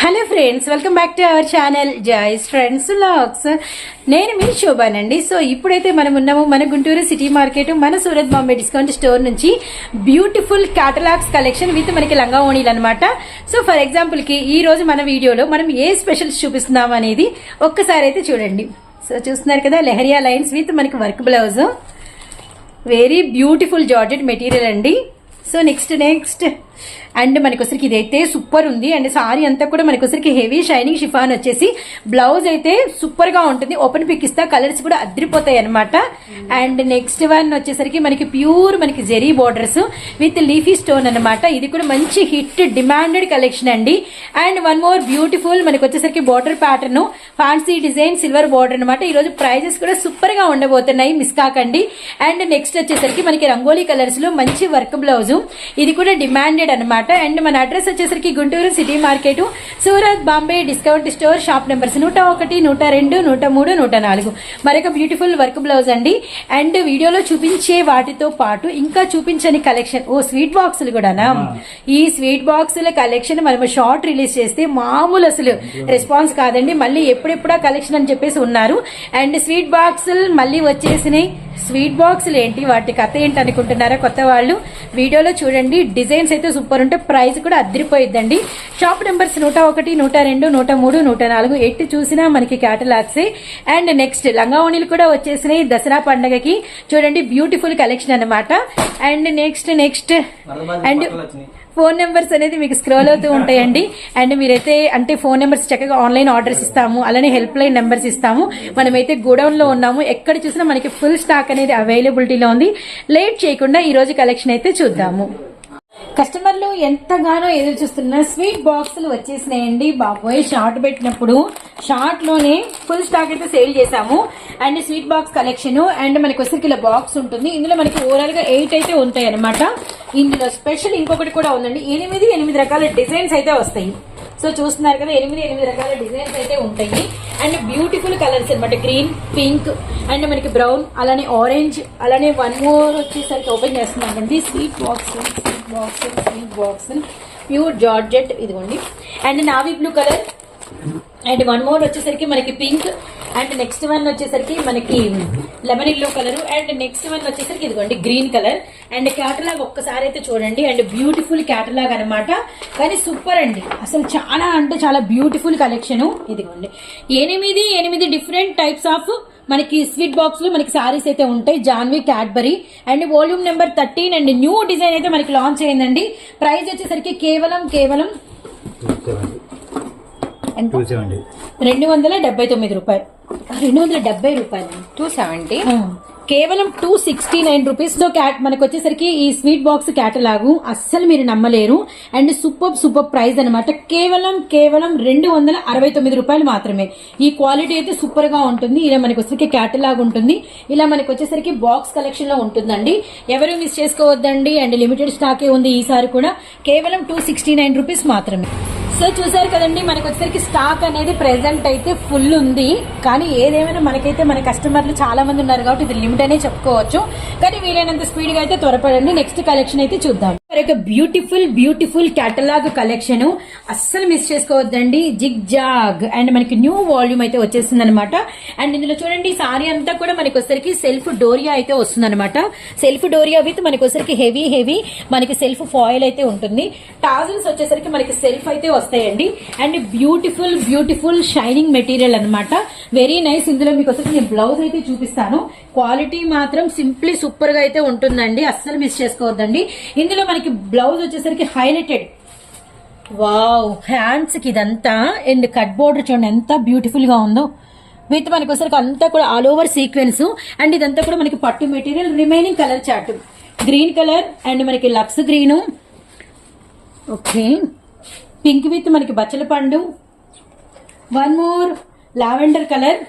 Hello friends welcome back to our channel joys friends lakhs నేను మీ శోభానండి. So ఇప్పుడైతే మనం ఉన్నాము మన గుంటూరు సిటీ మార్కెట్ మన సూరత్ బాంబే డిస్కౌంట్ స్టోర్ నుంచి బ్యూటిఫుల్ క్యాటలాగ్స్ కలెక్షన్ విత్ మనకి లంగా ఓణీలు అనమాట సో ఫర్ ఎగ్జాంపుల్కి ఈ రోజు మన వీడియోలో మనం ఏ స్పెషల్స్ చూపిస్తున్నాం అనేది ఒక్కసారి అయితే చూడండి. సో చూస్తున్నారు కదా లెహరియా లైన్స్ విత్ మనకి work blouse. Very beautiful georgette material అండి. సో నెక్స్ట్ నెక్స్ట్ అండ్ మనకొసరికి ఇదైతే సూపర్ ఉంది. అండ్ సారీ అంతా కూడా మనకొసరికి హెవీ షైనింగ్ షిఫాన్ వచ్చేసి బ్లౌజ్ అయితే సూపర్గా ఉంటుంది. ఓపెన్ పిక్ ఇస్తా కలర్స్ కూడా అదిరిపోతాయి అనమాట అండ్ నెక్స్ట్ వన్ వచ్చేసరికి మనకి ప్యూర్ మనకి zari borders with leafy stone అన్నమాట. ఇది కూడా మంచి హిట్ డిమాండెడ్ కలెక్షన్ అండి. అండ్ వన్ మోర్ బ్యూటిఫుల్ మనకి వచ్చేసరికి border pattern fancy design silver border అనమాట ఈ రోజు ప్రైజెస్ కూడా సూపర్గా ఉండబోతున్నాయి మిస్ కాకండి. అండ్ నెక్స్ట్ వచ్చేసరికి మనకి రంగోలీ కలర్స్లో మంచి వర్క్ బ్లౌజ్ ఇది కూడా డిమాండెడ్ అనమాట అండ్ మన అడ్రస్ వచ్చేసరికి Guntur city market Surat Bombay discount store shop numbers నూట ఒకటి నూట రెండు నూట మూడు నూట నాలుగు. మరొక బ్యూటిఫుల్ వర్క్ బ్లౌజ్ అండి. అండ్ వీడియోలో చూపించే వాటితో పాటు ఇంకా చూపించని కలెక్షన్. ఓ స్వీట్ బాక్సులు కూడానా? ఈ స్వీట్ బాక్సుల కలెక్షన్ మనం షార్ట్ రిలీజ్ చేస్తే మామూలు అసలు రెస్పాన్స్ కాదండి. మళ్ళీ ఎప్పుడెప్పుడా కలెక్షన్ అని చెప్పేసి ఉన్నారు. అండ్ స్వీట్ బాక్సులు మళ్ళీ వచ్చేసినాయి. స్వీట్ బాక్సులు ఏంటి? వాటి కథ ఏంటి అనుకుంటున్నారా కొత్త వాళ్ళు? వీడియోలో చూడండి. డిజైన్స్ అయితే సూపర్ ఉంటే ప్రైస్ కూడా అదిరిపోయిద్దండి షాప్ నెంబర్స్ నూట ఒకటి నూట రెండు నూట మూడు నూట నాలుగు ఎట్టి చూసినా మనకి క్యాటలాగ్స్. అండ్ నెక్స్ట్ లంగావణిలు కూడా వచ్చేసినాయి దసరా పండగకి. చూడండి బ్యూటిఫుల్ కలెక్షన్ అన్నమాట. And next next. And phone numbers అనేది మీకు స్క్రోల్ అవుతూ ఉంటాయండి. అండ్ మీరైతే అంటే ఫోన్ నెంబర్స్ చక్కగా ఆన్లైన్ ఆర్డర్స్ ఇస్తాము అలానే హెల్ప్ లైన్ నెంబర్స్ ఇస్తాము. మనమైతే గోడౌన్లో ఉన్నాము. ఎక్కడ చూసినా మనకి ఫుల్ స్టాక్ అనేది అవైలబిలిటీలో ఉంది. లేట్ చేయకుండా ఈ రోజు కలెక్షన్ అయితే చూద్దాము. కస్టమర్లు ఎంతగానో ఎదురు చూస్తున్న స్వీట్ బాక్సులు వచ్చేసినాయండి. బాబోయ్ షార్ట్ పెట్టినప్పుడు షార్ట్లోనే ఫుల్ స్టాక్ అయితే సేల్ చేసాము and sweet box collection and మనకి వచ్చరికి ఇలా బాక్స్ ఉంటుంది. ఇందులో మనకి ఓవరాల్గా ఎయిట్ అయితే ఉంటాయి అనమాట ఇందులో స్పెషల్ ఇంకొకటి కూడా ఉందండి. ఎనిమిది ఎనిమిది రకాల డిజైన్స్ అయితే వస్తాయి. సో చూస్తున్నారు కదా ఎనిమిది ఎనిమిది రకాల డిజైన్స్ అయితే ఉంటాయి. అండ్ బ్యూటిఫుల్ కలర్స్ అనమాట గ్రీన్ పింక్ అండ్ మనకి బ్రౌన్ అలానే ఆరెంజ్ అలానే వన్ మోర్ వచ్చేసరికి ఓపెన్ చేస్తున్నామండి sweet box sweet box sweet box pure georgette ఇదిగోండి. And navy blue colour. And one more వచ్చేసరికి మనకి పింక్ అండ్ నెక్స్ట్ వన్ వచ్చేసరికి మనకి lemon yellow colour and next one వచ్చేసరికి ఇదిగోండి గ్రీన్ కలర్ అండ్ క్యాటలాగ్ ఒక్కసారి అయితే చూడండి. అండ్ బ్యూటిఫుల్ క్యాటలాగ్ అన్నమాట. కానీ సూపర్ అండి. అసలు చాలా అంటే చాలా బ్యూటిఫుల్ కలెక్షన్ ఇదిగోండి. ఎనిమిది ఎనిమిది డిఫరెంట్ టైప్స్ ఆఫ్ మనకి స్వీట్ బాక్స్లో మనకి సారీస్ అయితే ఉంటాయి. Jahnavi Cadbury and volume number thirteen and new design అయితే మనకి లాంచ్ అయిందండి. ప్రైస్ వచ్చేసరికి కేవలం కేవలం టూ సెవెంటీ. రెండు వందల డెబ్బై తొమ్మిది రూపాయలు. రెండు వందల డెబ్బై రూపాయలు. Two seventy. కేవలం టూ సిక్స్టీ నైన్ రూపీస్తో క్యాట్ మనకు వచ్చేసరికి ఈ స్వీట్ బాక్స్ క్యాటలాగు అస్సలు మీరు నమ్మలేరు. అండ్ సూపర్ సూపర్ ప్రైస్ అన్నమాట. కేవలం కేవలం రెండు వందల అరవై తొమ్మిది రూపాయలు మాత్రమే. ఈ క్వాలిటీ అయితే సూపర్గా ఉంటుంది. ఇలా మనకి వచ్చేసరికి క్యాటలాగ్ ఉంటుంది. ఇలా మనకి వచ్చేసరికి బాక్స్ కలెక్షన్లో ఉంటుందండి. ఎవరు మిస్ చేసుకోవద్దండి. అండ్ లిమిటెడ్ స్టాకే ఉంది ఈసారి కూడా. కేవలం టూ సిక్స్టీ నైన్ రూపీస్ మాత్రమే. సో చూసారు కదండి మనకు వచ్చేసరికి స్టాక్ అనేది ప్రెసెంట్ అయితే ఫుల్ ఉంది. కానీ ఏదేమైనా మనకైతే మన కస్టమర్లు చాలా మంది ఉన్నారు కాబట్టి ఇది లిమిట్ అనే చెప్పుకోవచ్చు. కానీ వీలైనంత స్పీడ్గా అయితే త్వరపడండి. నెక్స్ట్ కలెక్షన్ అయితే చూద్దాం. ఒక బ్యూటిఫుల్ బ్యూటిఫుల్ కేటలాగ్ కలెక్షన్ అస్సలు మిస్ చేసుకోవద్దండి. Zig zag. అండ్ మనకి న్యూ వాల్యూమ్ అయితే వచ్చేసింది అనమాట అండ్ ఇందులో చూడండి సారీ అంతా కూడా మనకి వచ్చరికి సెల్ఫ్ డోరియా అయితే వస్తుంది అనమాట సెల్ఫ్ డోరియా విత్ మనకి హెవీ హెవీ మనకి సెల్ఫ్ ఫాయిల్ అయితే ఉంటుంది. టాజల్స్ వచ్చేసరికి మనకి సెల్ఫ్ అయితే వస్తాయండి. And beautiful beautiful shining material అనమాట వెరీ నైస్ ఇందులో మీకు వచ్చేసి నేను బ్లౌజ్ అయితే చూపిస్తాను. క్వాలిటీ మాత్రం సింప్లీ సూపర్గా అయితే ఉంటుందండి. అస్సలు మిస్ చేసుకోవద్దండి. ఇందులో మనకి బ్లౌజ్ వచ్చేసరికి హైలైటెడ్. వావ్ హ్యాండ్స్కి ఇదంతా. అండ్ కట్ బోర్డర్ చూడండి ఎంత బ్యూటిఫుల్గా ఉందో. విత్ మనకి వచ్చరికి అంతా కూడా ఆల్ ఓవర్ సీక్వెన్స్ అండ్ ఇదంతా కూడా మనకి పట్టు material remaining colour chart green colour and మనకి లక్స్ గ్రీను ఓకే. పింక్ విత్ మనకి బచ్చల పండు. One more lavender colour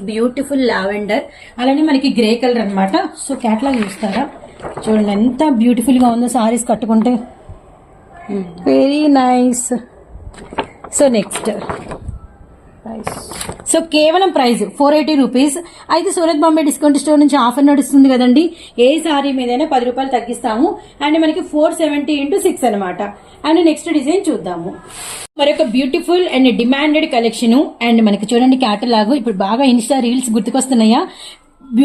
beautiful lavender. అలానే మనకి గ్రే కలర్ అన్నమాట. సో క్యాట్లాగ్ చూస్తారా? చూడండి ఎంత బ్యూటిఫుల్గా ఉందో సారీస్ కట్టుకుంటే. Very nice so next so కేవలం ప్రైస్ ఫోర్ ఎయిటీ రూపీస్. అయితే సూరత్ బాంబే డిస్కౌంట్ స్టోర్ నుంచి ఆఫర్ నడుస్తుంది కదండి. ఏ సారీ మీదైనా పది రూపాయలు తగ్గిస్తాము. అండ్ మనకి ఫోర్ సెవెంటీ ఇంటూ సిక్స్ అనమాట అండ్ నెక్స్ట్ డిజైన్ చూద్దాము. మరొక beautiful and demanded collection and మనకి చూడండి క్యాటలాగ్. ఇప్పుడు బాగా ఇన్స్టా రీల్స్ గుర్తుకొస్తున్నాయా?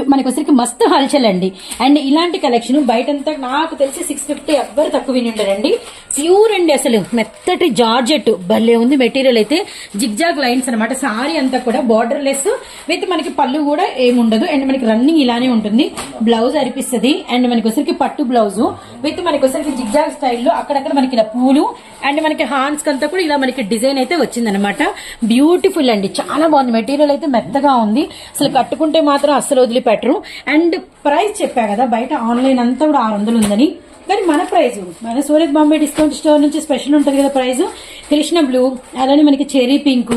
మనకి వచ్చరికి మస్తు హల్చల్ అండి అండ్ ఇలాంటి కలెక్షన్ బయటంతా నాకు తెలిసి సిక్స్ ఫిఫ్టీ ఎవ్వరు తక్కువ ఉండరండి. ప్యూర్ అండి అసలు. మెత్తటి జార్జెట్ భలే ఉంది మెటీరియల్ అయితే. జిగ్జాగ్ లైన్స్ అనమాట సారీ అంతా కూడా బార్డర్ లెస్ విత్ మనకి పళ్ళు కూడా ఏముండదు. అండ్ మనకి రన్నింగ్ ఇలానే ఉంటుంది. బ్లౌజ్ అనిపిస్తుంది అండ్ మనకి వచ్చరికి పట్టు బ్లౌజ్. విత్ మనకి వచ్చరికి జిగ్జాగ్ స్టైల్లో అక్కడక్కడ మనకి ఇలా పూలు. అండ్ మనకి హాన్స్ అంతా కూడా ఇలా మనకి డిజైన్ అయితే వచ్చిందనమాట బ్యూటిఫుల్ అండి. చాలా బాగుంది. మెటీరియల్ అయితే మెత్తగా ఉంది. అసలు కట్టుకుంటే మాత్రం అసలు వదిలిపెట్టరు. అండ్ ప్రైస్ చెప్పా కదా బయట ఆన్లైన్ అంతా కూడా ఆరు వందలు ఉందని. కానీ మన ప్రైజ్ మన సూరత్ బాంబే డిస్కౌంట్ స్టోర్ నుంచి స్పెషల్ ఉంటుంది కదా ప్రైస్ కృష్ణ బ్లూ అలానే మనకి cherry pink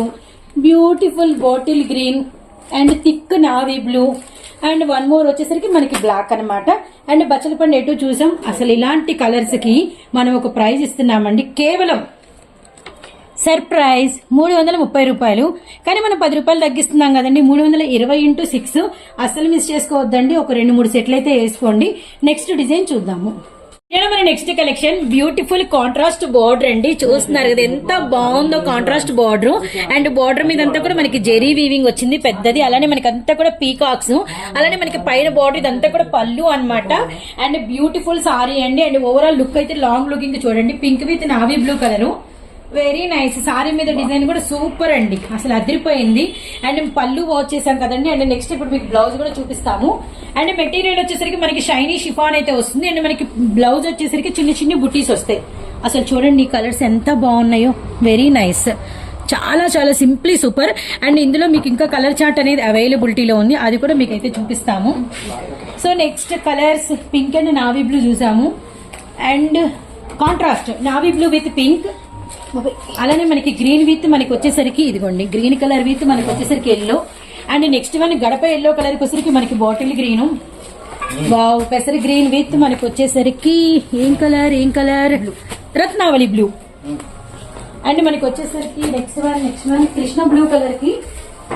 beautiful bottle green and thick navy blue and one more వచ్చేసరికి మనకి బ్లాక్ అన్నమాట. అండ్ బచ్చలపండు ఎటు చూసాం? అసలు ఇలాంటి కలర్స్కి మనం ఒక ప్రైజ్ ఇస్తున్నామండి. కేవలం సర్ప్రైజ్ మూడు వందల ముప్పై రూపాయలు. కానీ మనం పది రూపాయలు తగ్గిస్తున్నాం కదండి మూడు వందల ఇరవై ఇంటూ సిక్స్ అస్సలు మిస్ చేసుకోవద్దండి ఒక రెండు మూడు సెట్లు అయితే వేసుకోండి. నెక్స్ట్ డిజైన్ చూద్దాము. ఇక్కడ మన next collection beautiful contrast border అండి. చూస్తున్నారు కదా ఎంత బాగుందో కాంట్రాస్ట్ బార్డర్ అండ్ బార్డర్ మీద అంతా కూడా మనకి జెరీ వీవింగ్ వచ్చింది పెద్దది. అలానే మనకి అంతా కూడా పీకాక్స్ అలానే మనకి పైన బార్డర్ ఇదంతా కూడా పళ్ళు అనమాట అండ్ బ్యూటిఫుల్ సారీ అండి. అండ్ ఓవరాల్ లుక్ అయితే లాంగ్ లుకింగ్ చూడండి pink with navy blue colour very nice saree మీద డిజైన్ కూడా సూపర్ అండి. అసలు అదిరిపోయింది. అండ్ పళ్ళు వాచ్ చేసాం కదండి. అండ్ నెక్స్ట్ ఇప్పుడు మీకు బ్లౌజ్ కూడా చూపిస్తాము అండ్ మెటీరియల్ వచ్చేసరికి మనకి షైనీ షిఫాన్ అయితే వస్తుంది. అండ్ మనకి బ్లౌజ్ వచ్చేసరికి చిన్న చిన్న బుటీస్ వస్తాయి. అసలు చూడండి ఈ కలర్స్ ఎంత బాగున్నాయో. వెరీ నైస్ చాలా చాలా సింప్లీ సూపర్ అండ్ ఇందులో మీకు ఇంకా కలర్ చార్ట్ అనేది అవైలబిలిటీలో ఉంది. అది కూడా మీకు అయితే చూపిస్తాము. So next colours pink and navy blue చూసాము. And contrast navy blue with pink అలానే మనకి గ్రీన్ విత్ మనకి వచ్చేసరికి ఇదిగోండి గ్రీన్ కలర్ విత్ మనకి వచ్చేసరికి ఎల్లో అండ్ నెక్స్ట్ వన్ గడప ఎల్లో కలర్ వచ్చేసరికి మనకి బాటిల్ గ్రీన్ వావ్ పెసరి గ్రీన్ విత్ మనకి వచ్చేసరికి ఏం కలర్ ఏం కలర్ రత్నావళి బ్లూ అండ్ మనకి వచ్చేసరికి next one next one Krishna blue కలర్కి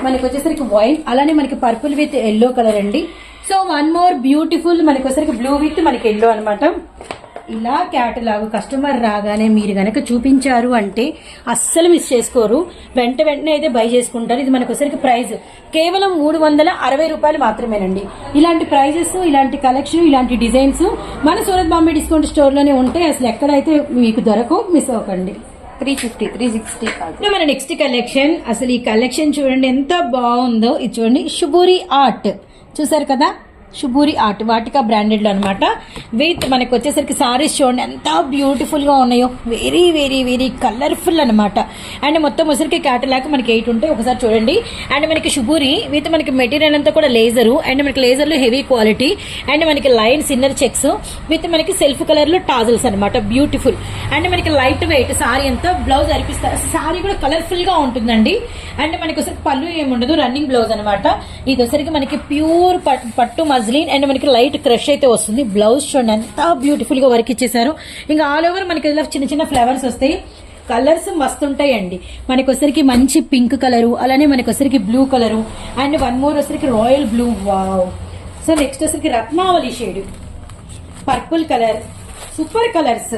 మనకి వచ్చేసరికి వైట్ అలానే మనకి పర్పుల్ విత్ ఎల్లో కలర్ అండి. సో వన్ మోర్ బ్యూటిఫుల్ మనకి వచ్చేసరికి బ్లూ విత్ మనకి ఎల్లో అనమాట ఇలా క్యాటలాగ్ కస్టమర్ రాగానే మీరు గనక చూపించారు అంటే అస్సలు మిస్ చేసుకోరు. వెంట వెంటనే అయితే బై చేసుకుంటారు. ఇది మనకు వచ్చరికి ప్రైస్ కేవలం మూడు వందల అరవై రూపాయలు మాత్రమేనండి. ఇలాంటి ప్రైజెస్ ఇలాంటి కలెక్షన్ ఇలాంటి డిజైన్స్ మన సూరత్ బాంబే డిస్కౌంట్ స్టోర్లోనే ఉంటాయి. అసలు ఎక్కడైతే మీకు దొరకవు మిస్ అవ్వకండి. త్రీ ఫిఫ్టీ త్రీ సిక్స్టీ మన నెక్స్ట్ కలెక్షన్. అసలు ఈ కలెక్షన్ చూడండి ఎంత బాగుందో. ఇది చూడండి శుభూరి ఆర్ట్. చూసారు కదా? శుభూరి ఆర్ట్ వాటికా బ్రాండెడ్లో అనమాట విత్ మనకు వచ్చేసరికి సారీస్ చూడండి ఎంత బ్యూటిఫుల్గా ఉన్నాయో. వెరీ వెరీ వెరీ కలర్ఫుల్ అనమాట అండ్ మొత్తం వచ్చరికి క్యాటలాగ్ మనకి ఎయిట్ ఉంటాయి ఒకసారి చూడండి. అండ్ మనకి శుభూరి విత్ మనకి మెటీరియల్ అంతా కూడా లేజరు. అండ్ మనకి లేజర్లో హెవీ క్వాలిటీ. అండ్ మనకి లైన్స్ ఇన్నర్ చెక్స్. విత్ మనకి సెల్ఫ్ కలర్లో టాజల్స్ అనమాట బ్యూటిఫుల్. అండ్ మనకి లైట్ వెయిట్ సారీ అంతా బ్లౌజ్ అనిపిస్తారు సారీ కూడా కలర్ఫుల్గా ఉంటుందండి. అండ్ మనకి ఒకసారి పళ్ళు ఏముండదు రన్నింగ్ బ్లౌజ్ అనమాట ఇది వచ్చరికి మనకి ప్యూర్ పట్టు మజ్లిన్ అండ్ మనకి లైట్ క్రష్ అయితే వస్తుంది. బ్లౌజ్ చూడండి ఎంత బ్యూటిఫుల్గా వర్క్ ఇచ్చేసారు ఇంకా ఆల్ ఓవర్ మనకి ఇలా చిన్న చిన్న ఫ్లవర్స్ వస్తాయి. కలర్స్ మస్తు ఉంటాయండి. మంచి పింక్ కలరు అలానే మనకొసరికి blue colour and one more వచ్చరికి royal blue wow so next వచ్చరికి Ratnavali shade purple colour super colours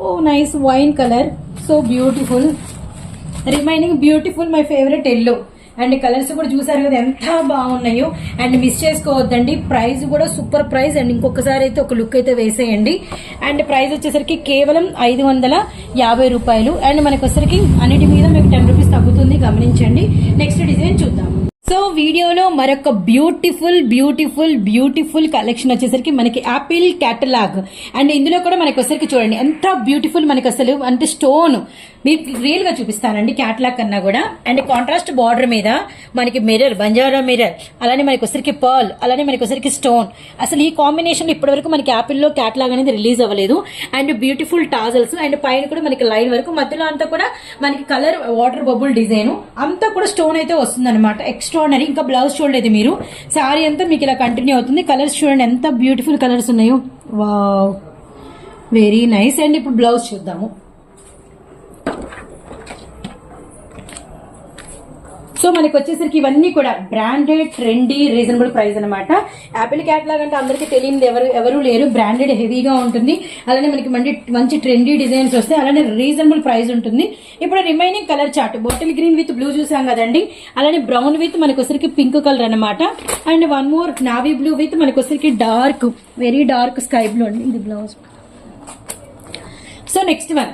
oh nice wine colour so beautiful remaining beautiful my favourite yellow and colours కూడా చూసారు కదా ఎంత బాగున్నాయో. And miss చేసుకోవద్దండి price కూడా super price. And ఇంకొకసారి అయితే ఒక లుక్ అయితే వేసేయండి. అండ్ ప్రైస్ వచ్చేసరికి కేవలం ఐదు వందల యాభై రూపాయలు. అండ్ మనకి వచ్చేసరికి అన్నిటి మీద మీకు టెన్ రూపీస్ తగ్గుతుంది గమనించండి. నెక్స్ట్ డిజైన్ చూద్దాము సో వీడియోలో మరొక బ్యూటిఫుల్ బ్యూటిఫుల్ బ్యూటిఫుల్ కలెక్షన్ వచ్చేసరికి మనకి యాపిల్ క్యాటలాగ్ అండ్ ఇందులో కూడా మనకి వచ్చేసరికి చూడండి ఎంత బ్యూటిఫుల్ మనకి అసలు అంటే స్టోన్ మీకు రియల్గా చూపిస్తానండి క్యాటలాగ్ కన్నా కూడా. అండ్ కాంట్రాస్ట్ బార్డర్ మీద మనకి మిర్రర్ బంజారా మిర్రర్ అలానే మనకి వచ్చరికి పర్ల్ అలానే మనకి వచ్చరికి స్టోన్ అసలు ఈ కాంబినేషన్ ఇప్పటివరకు మనకి యాపిల్లో క్యాటలాగ్ అనేది రిలీజ్ అవ్వలేదు. అండ్ బ్యూటిఫుల్ టాజల్స్ అండ్ పైన కూడా మనకి లైన్ వరకు మధ్యలో అంతా కూడా మనకి కలర్ వాటర్ బబుల్ డిజైన్ అంతా కూడా స్టోన్ అయితే వస్తుంది అనమాట చూడండి ఇంకా బ్లౌజ్ చూడలేదు మీరు. శారీ అంతా మీకు ఇలా కంటిన్యూ అవుతుంది. కలర్స్ చూడండి ఎంత బ్యూటిఫుల్ కలర్స్ ఉన్నాయో. వావ్ వెరీ నైస్ అండ్ ఇప్పుడు బ్లౌజ్ చూద్దాము. సో మనకి వచ్చేసరికి ఇవన్నీ కూడా బ్రాండెడ్ ట్రెండీ రీజనబుల్ ప్రైస్ అనమాట యాపిల్ క్యాట్లాగ్ అంటే అందరికీ తెలియదు ఎవరు ఎవరు లేరు. బ్రాండెడ్ హెవీగా ఉంటుంది. అలానే మనకి మంచి మంచి ట్రెండీ డిజైన్స్ వస్తాయి. అలానే రీజనబుల్ ప్రైస్ ఉంటుంది. ఇప్పుడు remaining colour chart bottle green with blue చూసాం కదండి. అలానే బ్రౌన్ విత్ మనకి వచ్చరికి పింక్ కలర్ అనమాట and one more navy blue with మనకి వచ్చరికి dark very dark sky blue అండి. ఇది blouse so next one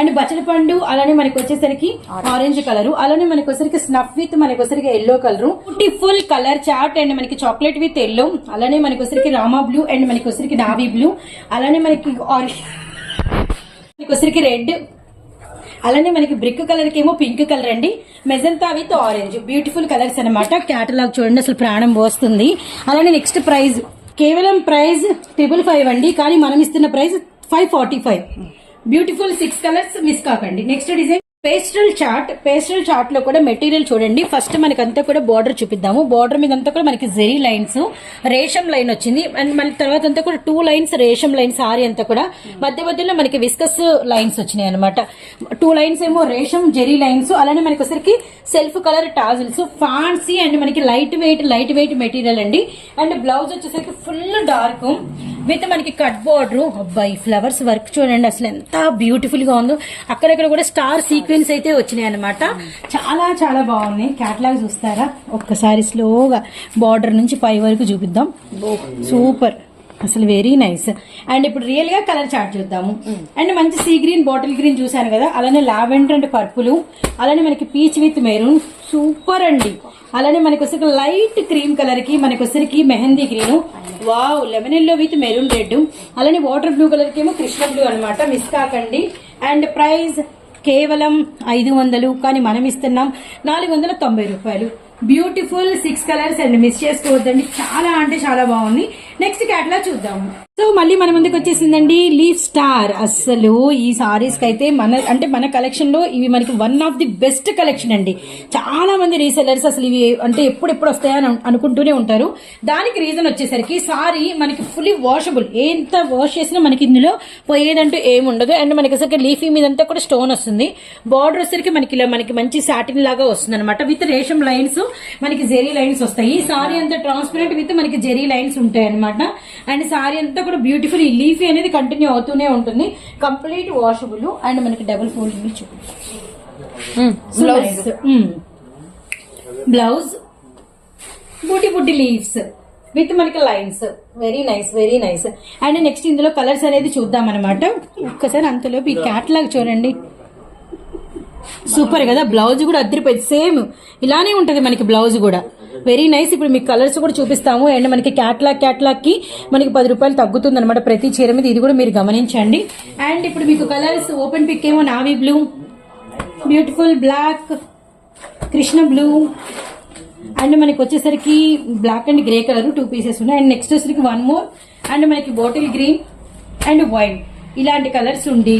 and బచ్చల పండు అలానే మనకి వచ్చేసరికి ఆరెంజ్ కలర్ అలానే మనకి వచ్చేసరికి స్నఫ్ విత్ మనకి వచ్చేసరికి yellow colour beautiful colour chart and మనకి చాక్లెట్ విత్ ఎల్లో అలానే మనకి వచ్చేసరికి రామా బ్లూ అండ్ మనకి వచ్చేసరికి నావీ బ్లూ అలానే మనకి ఆరెంజ్ మనకి వచ్చేసరికి రెడ్ అలానే మనకి బ్రిక్ కలర్కి ఏమో పింక్ కలర్ అండి. Magenta with orange beautiful colours అన్నమాట. క్యాటలాగ్ చూడండి అసలు ప్రాణం పోస్తుంది. అలానే నెక్స్ట్ ప్రైస్ కేవలం ప్రైస్ ట్రిపుల్ ఫైవ్ అండి కానీ మనం ఇస్తున్న price five forty five beautiful six colours miss కాకండి. Next design pastel chart pastel చార్ట్లో కూడా మెటీరియల్ చూడండి. ఫస్ట్ మనకి అంతా కూడా బార్డర్ చూపిద్దాము. బార్డర్ మీద అంతా కూడా మనకి జెరీ లైన్స్ రేషం లైన్ వచ్చింది. అండ్ మన తర్వాత అంతా కూడా టూ లైన్స్ రేషం లైన్స్ సారీ అంతా కూడా మధ్య మధ్యలో మనకి విస్కస్ లైన్స్ వచ్చినాయి అనమాట టూ లైన్స్ ఏమో రేషం జెరీ లైన్స్ అలానే మనకి ఒకసారికి self colour tassels fancy and మనకి light weight light weight material అండి. అండ్ బ్లౌజ్ వచ్చేసరికి ఫుల్ డార్క్ విత్ మనకి కట్ బోర్డర్ అబ్బాయి ఫ్లవర్స్ వర్క్ చూడండి అసలు ఎంత బ్యూటిఫుల్గా ఉందో. అక్కడక్కడ కూడా స్టార్ సీక్వెన్స్ అయితే వచ్చినాయి అనమాట చాలా చాలా బాగున్నాయి. క్యాటలాగ్ చూస్తారా? ఒక్కసారి స్లోగా బార్డర్ నుంచి పై వరకు చూపిద్దాం. సూపర్. అసలు వెరీ నైస్ అండ్ ఇప్పుడు రియల్గా కలర్ చార్ట్ చూద్దాము. అండ్ మంచి సీ గ్రీన్ బాటిల్ గ్రీన్ చూసాను కదా. అలానే లావెండర్ అండ్ పర్పుల్ అలానే మనకి పీచ్ విత్ మెరూన్ సూపర్ అండి. అలానే మనకి వచ్చరికి లైట్ క్రీమ్ కలర్కి మనకు వచ్చరికి mehndi green wow lemon yellow with maroon red. అలానే వాటర్ బ్లూ కలర్కి ఏమో కృష్ణ బ్లూ అనమాట మిస్ కాకండి. అండ్ ప్రైస్ కేవలం ఐదు వందలు కానీ మనం ఇస్తున్నాం నాలుగు వందల తొంభై రూపాయలు. Beautiful six colours and miss చేసుకోవద్దండి. చాలా అంటే చాలా బాగుంది. నెక్స్ట్ క్యాట్లా చూద్దాము. సో మళ్ళీ మన ముందుకు వచ్చేసిందండి లీఫ్ స్టార్. అస్సలు ఈ సారీస్కి అయితే మన అంటే మన కలెక్షన్లో ఇవి మనకి one of the best collection అండి. చాలా మంది రీసెలర్స్ అసలు ఇవి అంటే ఎప్పుడు వస్తాయని అనుకుంటూనే ఉంటారు. దానికి రీజన్ వచ్చేసరికి సారీ మనకి ఫుల్లీ వాషబుల్ ఎంత వాష్ చేసినా మనకి ఇందులో పోయేదంటూ ఏమి ఉండదు. అండ్ మనకి అసలు లీఫీ మీదంతా కూడా స్టోన్ వస్తుంది. బార్డర్ వచ్చేసరికి మనకి ఇలా మనకి మంచి సాటిన్ లాగా వస్తుంది అనమాట విత్ రేషం లైన్స్ మనకి జెరీ లైన్స్ వస్తాయి. సారీ అంతా ట్రాన్స్పరెంట్ విత్ మనకి జెరీ లైన్స్ ఉంటాయి అనమాట అండ్ సారీ అంతా కూడా బ్యూటిఫుల్ ఈ లీఫీ అనేది కంటిన్యూ అవుతూనే ఉంటుంది. కంప్లీట్ వాషబుల్ అండ్ మనకి డబుల్ ఫోల్డింగ్ బ్లౌజ్ బ్లౌజ్ బూటి బుట్టి లీవ్స్ విత్ మనకి lines very nice very nice and next ఇందులో కలర్స్ అనేది చూద్దాం అనమాట ఒక్కసారి అంతలోపు ఈ క్యాట్లాగ్ చూడండి. సూపర్ కదా బ్లౌజ్ కూడా అద్దరిపోయింది. సేమ్ ఇలానే ఉంటది మనకి బ్లౌజ్ కూడా. వెరీ నైస్ ఇప్పుడు మీకు కలర్స్ కూడా చూపిస్తాము. అండ్ మనకి క్యాట్లాగ్ క్యాట్లాగ్కి మనకి పది రూపాయలు తగ్గుతుంది అనమాట ప్రతి చీర మీద. ఇది కూడా మీరు గమనించండి. అండ్ ఇప్పుడు మీకు కలర్స్ ఓపెన్ పిక్ ఏమో navy blue beautiful black Krishna blue and మనకి వచ్చేసరికి black and grey colour two pieces ఉన్నాయి. అండ్ నెక్స్ట్ వచ్చేసరికి వన్ మోర్ అండ్ మనకి బాటిల్ గ్రీన్ అండ్ వైట్ ఇలాంటి కలర్స్ ఉండి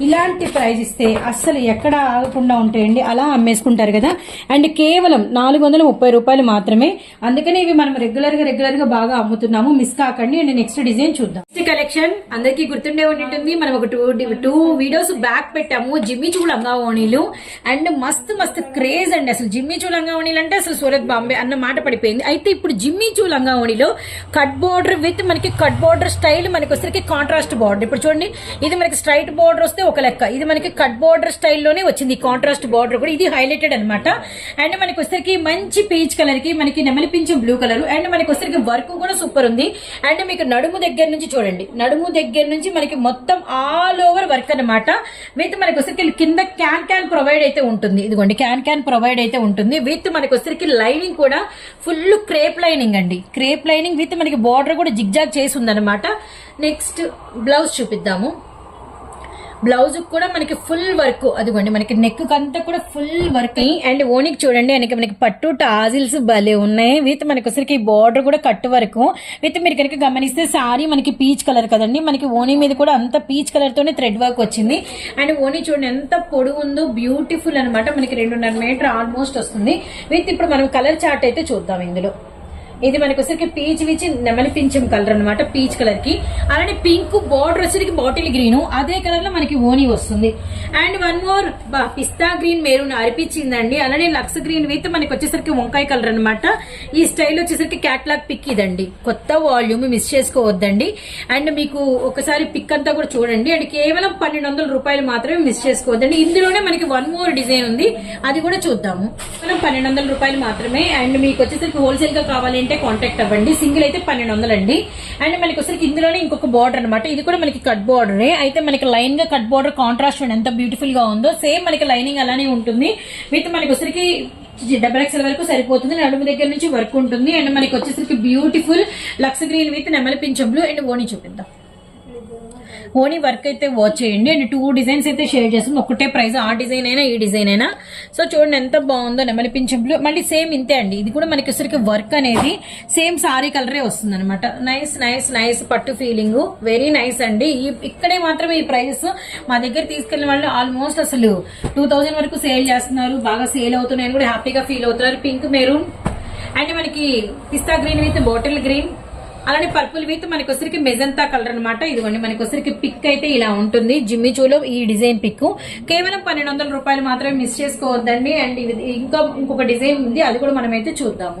ఇలాంటి ప్రైజ్ ఇస్తే అస్సలు ఎక్కడ ఆగకుండా ఉంటాయండి. అలా అమ్మేసుకుంటారు కదా. అండ్ కేవలం నాలుగు వందల ముప్పై రూపాయలు మాత్రమే. అందుకనే ఇవి మనం రెగ్యులర్గా రెగ్యులర్గా బాగా అమ్ముతున్నాము. మిస్ కాకండి. అండ్ నెక్స్ట్ డిజైన్ చూద్దాం. నెక్స్ట్ కలెక్షన్ అందరికీ గుర్తుండే ఉంటుంది మనం ఒక టూ టూ వీడియోస్ బ్యాక్ పెట్టాము. జిమ్మి చూ లంగా ఓణీలు అండ్ మస్త్ మస్త్ క్రేజ్ అండి. అసలు జిమ్మి చూ లంగా ఓణీలు అంటే అసలు సూరత్ బాంబే అన్న మాట పడిపోయింది. అయితే ఇప్పుడు జిమ్మి చూ లంగా ఓణీలో కట్ బోర్డర్ విత్ మనకి కట్ బోర్డర్ స్టైల్ మనకి వచ్చరికి కాంట్రాస్ట్ బోర్డర్ ఇప్పుడు చూడండి. ఇది మనకి స్ట్రైట్ బోర్డర్ వస్తే ఒక లెక్క. ఇది మనకి కట్ బోర్డర్ స్టైల్లోనే వచ్చింది. కాంట్రాస్ట్ బార్డర్ కూడా ఇది హైలైటెడ్ అనమాట అండ్ మనకి వచ్చరికి మంచి పీచ్ కలర్కి మనకి నెమలి బ్లూ కలర్ అండ్ మనకి వచ్చరికి వర్క్ కూడా సూపర్ ఉంది. అండ్ మీకు నడుము దగ్గర నుంచి చూడండి. నడుము దగ్గర నుంచి మనకి మొత్తం ఆల్ ఓవర్ వర్క్ అన్నమాట. విత్ మనకి వచ్చరికి కింద క్యాన్ క్యాన్ ప్రొవైడ్ అయితే ఉంటుంది. ఇదిగోండి క్యాన్ క్యాన్ ప్రొవైడ్ అయితే ఉంటుంది. విత్ మనకి వచ్చరికి లైనింగ్ కూడా ఫుల్ క్రేప్ లైనింగ్ అండి. క్రేప్ లైనింగ్ విత్ మనకి బార్డర్ కూడా జిగ్జాగ్ చేసి ఉందన్నమాట. Next blouse చూపిద్దాము. బ్లౌజ్ కూడా మనకి ఫుల్ వర్క్. అదిగోండి మనకి నెక్ అంతా కూడా ఫుల్ వర్క్. అండ్ ఓనికి చూడండి వెనక మనకి పట్టు టాజిల్స్ భలే ఉన్నాయి. విత్ మనకి వచ్చరికి బార్డర్ కూడా కట్ వర్క్. విత్ మీరు కనుక గమనిస్తే సారీ మనకి పీచ్ కలర్ కదండి. మనకి ఓనీ మీద కూడా అంత పీచ్ కలర్ తోనే థ్రెడ్ వర్క్ వచ్చింది. అండ్ ఓనీ చూడండి ఎంత పొడుగు ఉందో బ్యూటిఫుల్ అనమాట మనకి రెండున్నర మీటర్ ఆల్మోస్ట్ వస్తుంది. విత్ ఇప్పుడు మనం కలర్ చార్ట్ అయితే చూద్దాం ఇందులో. ఇది మనకి వచ్చరికి పీచ్ విచ్ నెమలి పింఛం కలర్ అనమాట పీచ్ కలర్కి. అలానే పింక్ బార్డర్ వచ్చరికి బాటిల్ గ్రీన్ అదే కలర్లో మనకి ఓనీ వస్తుంది. And one more pista green maroon అరిపించిందండి అలానే లక్స్ గ్రీన్ విత్ మనకి వచ్చేసరికి వంకాయ కలర్ అనమాట ఈ స్టైల్ వచ్చేసరికి క్యాట్లాగ్ పిక్ ఇదండి. కొత్త వాల్యూమ్ మిస్ చేసుకోవద్దండి. అండ్ మీకు ఒకసారి పిక్ అంతా కూడా చూడండి. అండ్ కేవలం పన్నెండు వందల రూపాయలు మాత్రమే మిస్ చేసుకోవద్దండి. ఇందులోనే మనకి వన్ మోర్ డిజైన్ ఉంది. అది కూడా చూద్దాము. మనం పన్నెండు వందల రూపాయలు మాత్రమే. అండ్ మీకు వచ్చేసరికి హోల్సేల్గా కావాలంటే అంటే కాంటాక్ట్ అవ్వండి. సింగిల్ అయితే పన్నెండు వందలు అండి అండ్ మనకి ఒకసారి ఇందులోనే ఇంకొక బార్డర్ అనమాట ఇది కూడా మనకి కట్ బార్డరే అయితే మనకి లైన్గా కట్ బార్డర్ కాంట్రాస్ట్ ఎంత బ్యూటిఫుల్గా ఉందో. సేమ్ మనకి లైనింగ్ అలానే ఉంటుంది. విత్ మనకి వచ్చేసరికి డబల్ ఎక్స్ఎల్ వరకు సరిపోతుంది. నడుము దగ్గర నుంచి వర్క్ ఉంటుంది. అండ్ మనకి వచ్చేసరికి బ్యూటిఫుల్ లక్స్ గ్రీన్ విత్ నెమలి పింఛంలు అండ్ ఓని చూపిద్దాం. ఓనీ వర్క్ అయితే వాచ్ చేయండి. అండ్ టూ డిజైన్స్ అయితే షేర్ చేస్తుంది. ఒకటే ప్రైస్ ఆ డిజైన్ అయినా ఈ డిజైన్ అయినా. సో చూడండి ఎంత బాగుందో నెమలి పింఛంపులు మళ్ళీ సేమ్ ఇంతే అండి. ఇది కూడా మనకి వచ్చరికి వర్క్ అనేది సేమ్ సారీ కలరే వస్తుంది అనమాట నైస్ నైస్ నైస్ పట్టు ఫీలింగ్ వెరీ నైస్ అండి. ఈ- ఇక్కడే మాత్రమే ఈ ప్రైస్ మా దగ్గర తీసుకెళ్ళిన వాళ్ళు ఆల్మోస్ట్ అసలు టూ వరకు సేల్ చేస్తున్నారు. బాగా సేల్ అవుతున్నాయని కూడా హ్యాపీగా ఫీల్ అవుతున్నారు. పింక్ మెరూన్ అండ్ మనకి pista green with bottle green అలానే పర్పుల్ విత్ మనకి వచ్చరికి మెజంతా కలర్ అనమాట ఇదిగోండి మనకి వచ్చరికి పిక్ అయితే ఇలా ఉంటుంది. జిమ్మి చూలో ఈ డిజైన్ పిక్ కేవలం పన్నెండు వందల రూపాయలు మాత్రమే మిస్ చేసుకోవద్దండి. అండ్ ఇది ఇంకా ఇంకొక డిజైన్ ఉంది అది కూడా మనమైతే చూద్దాము.